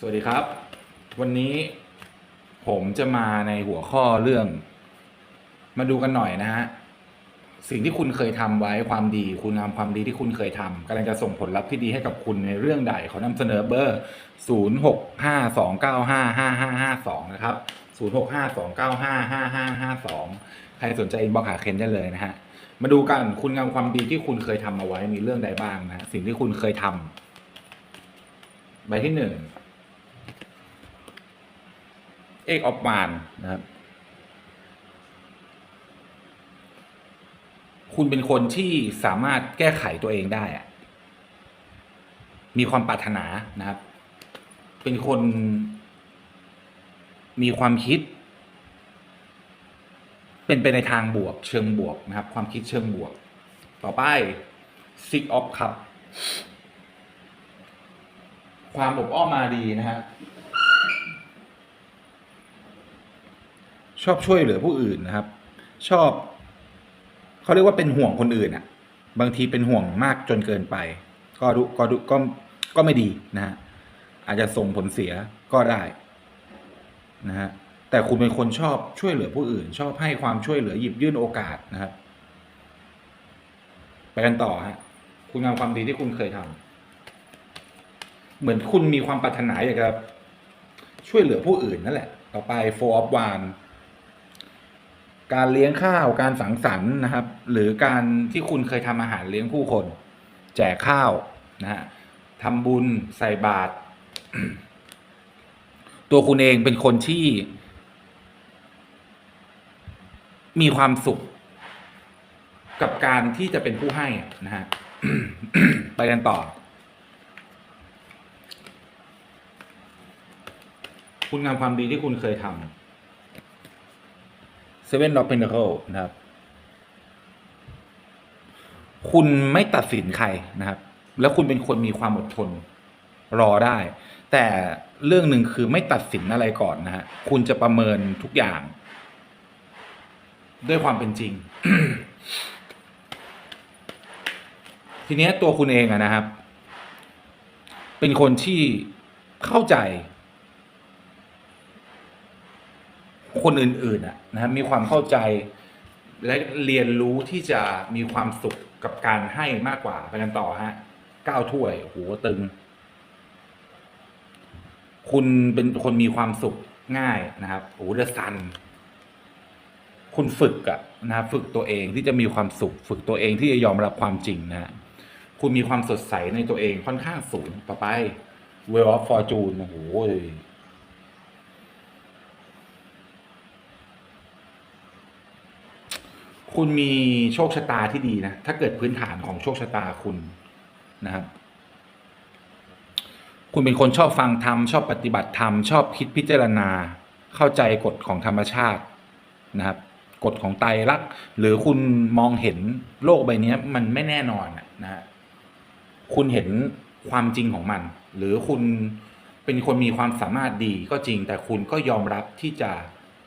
สวัสดีครับ วันนี้ผมจะมาในหัวข้อเรื่อง มาดูกันหน่อยนะฮะสิ่งที่คุณเคยทำไว้ความดี คุณงามความดีที่คุณเคยทำกำลังจะส่งผลลัพธ์ที่ดีให้กับคุณในเรื่องใดขอนำเสนอเบอร์ 0 6 5 2 9 5 5 5 5 2 นะครับ 0 6 5 2 9 5 5 5 5 2 ใครสนใจอินบ็อกหาเคนได้เลยนะฮะมาดูกันคุณงามความดีที่คุณเคยทำเอาไว้มีเรื่องใดบ้างนะสิ่งที่คุณเคยทำใบที่หนึ่ง เอกออฟมานนะครับ คุณเป็นคนที่สามารถแก้ไขตัวเองได้อะมีความปรารถนานะครับ เป็นคนมีความคิด เป็นไปในทางบวก เชิงบวกนะครับ ความคิดเชิงบวก ต่อไป Six of ครับ ความอบอ้อมมาดีนะฮะ ชอบช่วยเหลือผู้อื่นนะครับ ชอบเขาเรียกว่าเป็นห่วงคนอื่นอะบางทีเป็นห่วงมากจนเกินไป ก็ดูก็ดูก็ก็ไม่ดีนะฮะอาจจะส่งผลเสียก็ได้นะฮะแต่คุณเป็นคนชอบช่วยเหลือผู้อื่น ชอบให้ความช่วยเหลือหยิบยื่นโอกาสนะครับ ไปกันต่อฮะคุณงามความดีที่คุณเคยทำเหมือนคุณมีความปรารถนาอยากจะช่วยเหลือผู้อื่นนั่นแหละ ต่อไป four of one การเลี้ยงข้าวการสังสรรค์นะครับ หรือการที่คุณเคยทำอาหารเลี้ยงผู้คน แจกข้าวนะฮะทำบุญใส่บาตรตัวคุณเองเป็นคนที่ มีความสุข กับการที่จะเป็นผู้ให้นะฮะไปกันต่อ คุณงามความดีที่คุณเคยทำ Seven of Pentacles นะครับ คุณไม่ตัดสินใครนะครับ แล้วคุณเป็นคนมีความอดทนรอได้ แต่เรื่องหนึ่งคือไม่ตัดสินอะไรก่อนนะฮะคุณจะประเมินทุกอย่าง ด้วยความเป็นจริง ทีนี้ตัวคุณเองอะนะครับ เป็นคนที่เข้าใจ คนอื่นๆนะครับมีความเข้าใจ และเรียนรู้ที่จะมีความสุขกับการให้มากกว่าไปกันต่อฮะเก้าถ้วยโอ้โหตึง คุณเป็นคนมีความสุขง่ายนะครับโอ้เดซันคุณฝึกอะนะครับฝึกตัวเองที่จะมีความสุข ฝึกตัวเองที่จะยอมรับความจริงนะฮะคุณมีความสดใสในตัวเองค่อนข้างสูงต่อไป w e l l of Fortune โอ้โห คุณมีโชคชะตาที่ดีนะ ถ้าเกิดพื้นฐานของโชคชะตาคุณนะครับ คุณเป็นคนชอบฟังธรรมชอบปฏิบัติธรรมชอบคิดพิจารณา เข้าใจกฎของธรรมชาตินะครับ กฎของไตรลักษณ์หรือคุณมองเห็นโลกใบนี้มันไม่แน่นอนอะนะฮะคุณเห็นความจริงของมัน หรือคุณเป็นคนมีความสามารถดีก็จริง แต่คุณก็ยอมรับที่จะ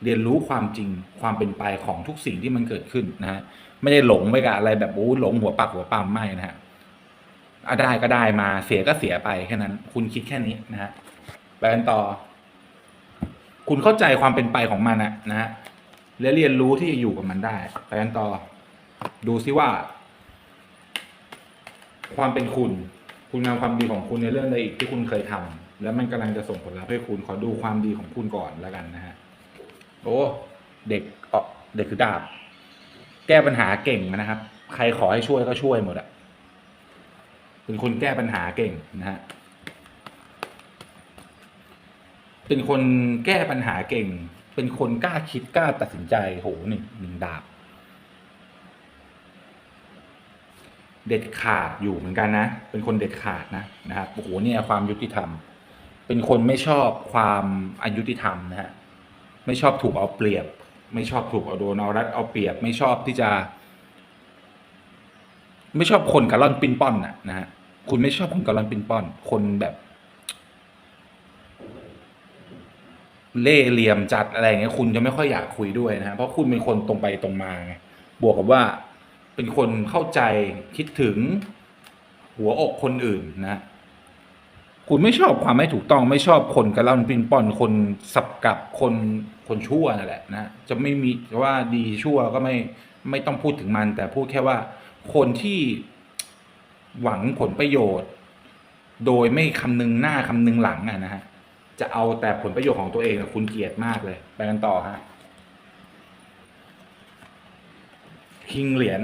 เรียนรู้ความจริงความเป็นไปของทุกสิ่งที่มันเกิดขึ้นนะฮะไม่ได้หลงไปกับอะไรแบบโอ้หลงหัวปักหัวปั๊มไม่นะฮะได้ก็ได้มาเสียก็เสียไปแค่นั้น คุณคิดแค่นี้นะฮะไปกันต่อ คุณเข้าใจความเป็นไปของมันนะนะฮะและเรียนรู้ที่จะอยู่กับมันได้ไปกันต่อ ดูซิว่า ความเป็นคุณ คุณงามความดีของคุณในเรื่องใดอีกที่คุณเคยทำแล้วมันกำลังจะส่งผลลัพธ์ให้คุณขอดูความดีของคุณก่อนแล้วกันนะฮะ โอ้เด็กเออเด็กคือดาบ แก้ปัญหาเก่งนะครับ ใครขอให้ช่วยก็ช่วยหมดอะเป็นคนแก้ปัญหาเก่งนะฮะเป็นคนแก้ปัญหาเก่ง เป็นคนกล้าคิดกล้าตัดสินใจโหหนึ่งหนึ่งดาบ เด็ดขาดอยู่เหมือนกันนะ เป็นคนเด็ดขาดนะนะครับโอ้โหเนี่ยความยุติธรรม เป็นคนไม่ชอบความอายุติธรรมนะฮะ ไม่ชอบถูกเอาเปรียบ ไม่ชอบถูกเอาโดนเอารัดเอาเปรียบ ไม่ชอบที่จะ ไม่ชอบคนกระล่อนปิ้นป้อนน่ะนะฮะคุณไม่ชอบคนกระล่อนปิ้นป้อน คนแบบ เล่เหลี่ยมจัดอะไรเงี้ยคุณจะไม่ค่อยอยากคุยด้วยนะฮะเพราะคุณเป็นคนตรงไปตรงมาไงบวกกับว่าเป็นคนเข้าใจคิดถึงหัวอกคนอื่นนะ คุณไม่ชอบความไม่ถูกต้องไม่ชอบคนกระล่อนปิ้นป่อนคนสับกับคนคนชั่วนั่นแหละนะจะไม่มีว่าดีชั่วก็ไม่ไม่ต้องพูดถึงมัน แต่พูดแค่ว่า คนที่หวังผลประโยชน์ โดยไม่คำนึงหน้าคำนึงหลังอะนะฮะจะเอาแต่ผลประโยชน์ของตัวเองคุณเกลียดมากเลยไปกันต่อฮะคิงเหรียญ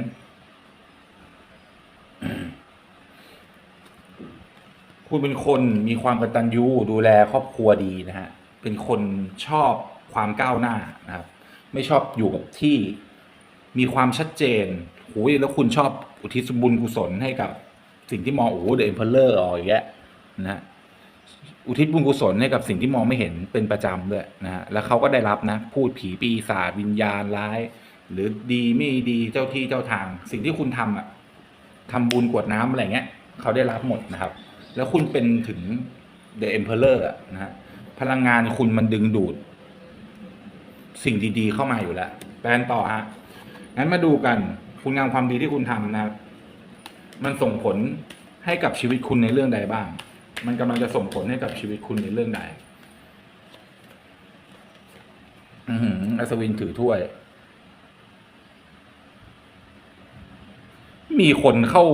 คุณเป็นคนมีความกตัญญูดูแลครอบครัวดีนะฮะเป็นคนชอบความก้าวหน้านะครับ ไม่ชอบอยู่กับที่มีความชัดเจนโอ้ยแล้วคุณชอบอุทิศบุญกุศลให้กับสิ่งที่มองโอ้เดอะเอ็มเพลเลอร์อ๋ออย่างเงี้ยนะฮะอุทิศบุญกุศลให้กับสิ่งที่มองไม่เห็นเป็นประจำด้วยนะฮะแล้วเขาก็ได้รับนะ พูดผีปีศาจวิญญาณร้าย หรือดีไม่ดีเจ้าที่เจ้าทาง สิ่งที่คุณทำอะทำบุญกวดน้ำอะไรเงี้ยเขาได้รับหมดนะครับ แล้วคุณเป็นถึง The Emperor อะนะฮะพลังงานคุณมันดึงดูด สิ่งดีๆเข้ามาอยู่แล้วแปลนต่อฮะงั้นมาดูกันคุณงามความดีที่คุณทำนะครับ มันส่งผลให้กับชีวิตคุณในเรื่องใดบ้าง มันกำลังจะส่งผลให้กับชีวิตคุณในเรื่องใดอือหืออัศวินถือถ้วย มีคนเข้า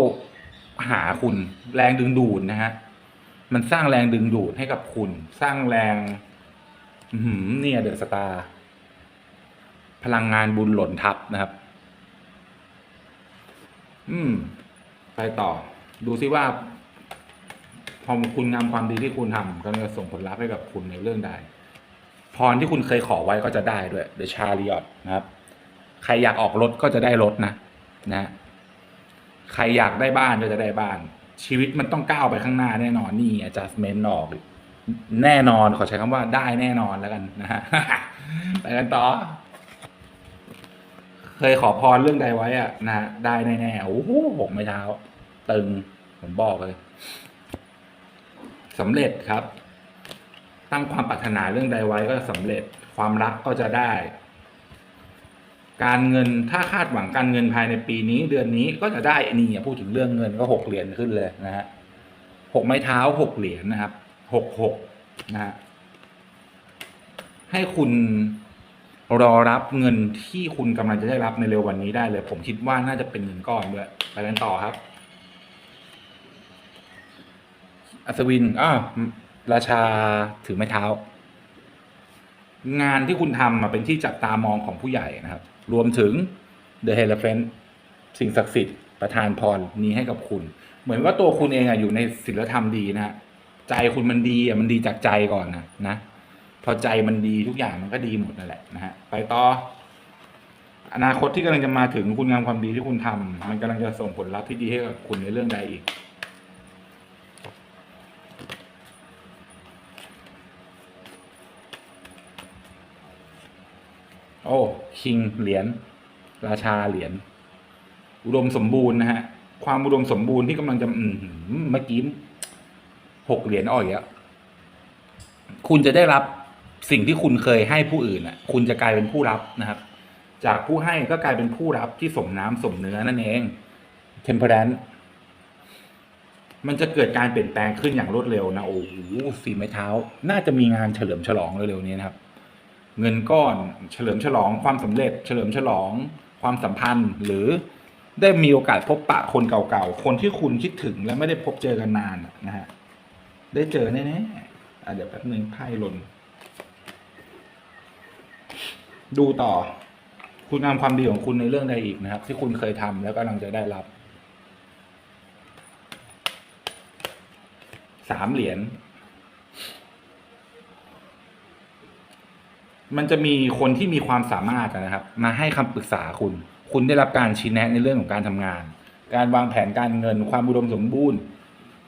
หาคุณแรงดึงดูดนะฮะมันสร้างแรงดึงดูดให้กับคุณ สร้างแรงหือเนี่ยเดอะสตาร์พลังงานบุญหล่นทับนะครับ อืม ไปต่อ ดูซิว่า พอคุณงามความดีที่คุณทำก็จะส่งผลลัพธ์ให้กับคุณในเรื่องใด พรที่คุณเคยขอไว้ก็จะได้ด้วย The Chariot นะครับ ใครอยากออกรถก็จะได้รถนะ นะ ใครอยากได้บ้านก็จะได้บ้าน ชีวิตมันต้องก้าวไปข้างหน้าแน่นอนนี่ adjustment ออกแน่นอนขอใช้คำว่าได้แน่นอนแล้วกันนะฮะไปกันต่อ เคยขอพรเรื่องใดไว้อะนะฮะได้แน่ๆโอ้โหหกไม้เท้า ตึงผมบอกเลยสำเร็จครับ ตั้งความปรารถนาเรื่องใดไว้ก็สำเร็จความรักก็จะได้ การเงินถ้าคาดหวังการเงินภายในปีนี้เดือนนี้ก็จะได้นี่พูดถึงเรื่องเงินก็หกเหรียญขึ้นเลยนะฮะหกไม้เท้าหกเหรียญนะครับหกหกนะฮะให้คุณรอรับเงินที่คุณกำลังจะได้รับในเร็ววันนี้ได้เลย ผมคิดว่าน่าจะเป็นเงินก้อนด้วยไปกันต่อครับ อัศวินอ้าวราชาถือไม้เท้า งานที่คุณทำมาเป็นที่จับตามองของผู้ใหญ่นะครับ รวมถึง The h e l e p h a n t สิ่งศักดิ์สิทธิ์ประทานพรนี้ให้กับคุณ เหมือนว่าตัวคุณเองอะอยู่ในศีลธรรมดีนะฮะใจคุณมันดีอะมันดีจากใจก่อนนะนะ พอใจมันดีทุกอย่างมันก็ดีหมดนั่นแหละนะฮะไปต่ออนาคตที่กำลังจะมาถึงคุณงามความดีที่คุณทำมันกำลังจะส่งผลลัพธ์ที่ดีให้กับคุณในเรื่องใดอีก อ้คิงเหรียญราชาเหรียญอุดมสมบูรณ์นะฮะ ความอุดมสมบูรณ์ที่กำลังจะอืเมื่อกี้หกเหรียญอ่อยอะคุณจะได้รับสิ่งที่คุณเคยให้ผู้อื่นอะ คุณจะกลายเป็นผู้รับนะครับ จากผู้ให้ก็กลายเป็นผู้รับที่สมน้ำสมเนื้อนั่นเอง temperance มันจะเกิดการเปลี่ยนแปลงขึ้นอย่างรวดเร็วนะโอ้โหสี่ไม้เท้า น่าจะมีงานเฉลิมฉลองเร็วๆนี้นะครับ เงินก้อน เฉลิมฉลองความสำเร็จ เฉลิมฉลองความสัมพันธ์ หรือได้มีโอกาสพบปะคนเก่าๆ คนที่คุณคิดถึงและไม่ได้พบเจอกันนานนะฮะ ได้เจอแน่ๆเดี๋ยวแป๊บนึงไพ่หล่นดูต่อ คุณงามความดีของคุณในเรื่องใดอีกนะครับ ที่คุณเคยทำแล้วกำลังจะได้รับสามเหรียญ มันจะมีคนที่มีความสามารถนะครับ มาให้คำปรึกษาคุณ คุณได้รับการชี้แนะในเรื่องของการทำงาน การวางแผนการเงิน ความอุดมสมบูรณ์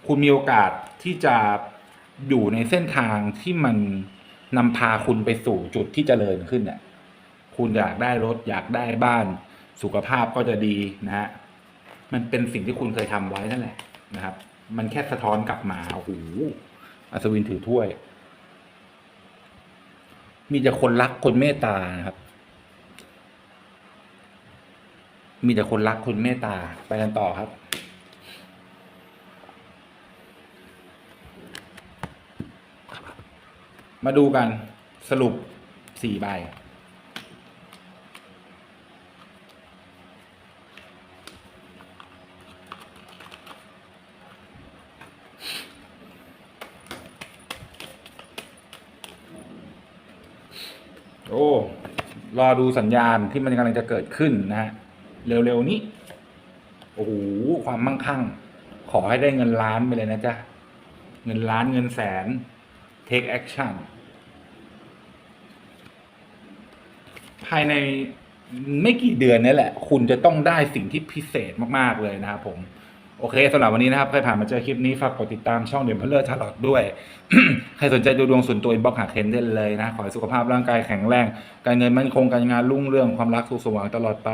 คุณมีโอกาสที่จะอยู่ในเส้นทางที่มันนำพาคุณไปสู่จุดที่เจริญขึ้นเนี่ยคุณอยากได้รถ อยากได้บ้าน สุขภาพก็จะดีนะฮะ มันเป็นสิ่งที่คุณเคยทำไว้นั่นแหละนะครับ มันแค่สะท้อนกลับมาโอ้โหอัศวินถือถ้วย มีแต่คนรักคนเมตตาครับ มีแต่คนรักคนเมตตา ไปกันต่อครับ มาดูกันสรุปสี่ใบ โอ้รอดูสัญญาณที่มันกำลังจะเกิดขึ้นนะฮะเร็วๆนี้โอ้โหความมั่งคั่ง ขอให้ได้เงินล้านไปเลยนะจ๊ะ เงินล้านเงินแสน take action ภายในไม่กี่เดือนนี่แหละ คุณจะต้องได้สิ่งที่พิเศษมาก ๆ เลยนะครับผม โอเคสำหรับวันนี้นะครับ ใครผ่านมาเจอคลิปนี้ ฝากกดติดตามช่องเดียมเพลเลอร์ชาร์ลอตด้วย ใครสนใจดูดวงส่วนตัวอินบ็อกหาเคนได้เลยนะ ขอให้สุขภาพร่างกายแข็งแรง การเงินมั่นคงการงานรุ่งเรืองความรักสุขสว่างตลอดไป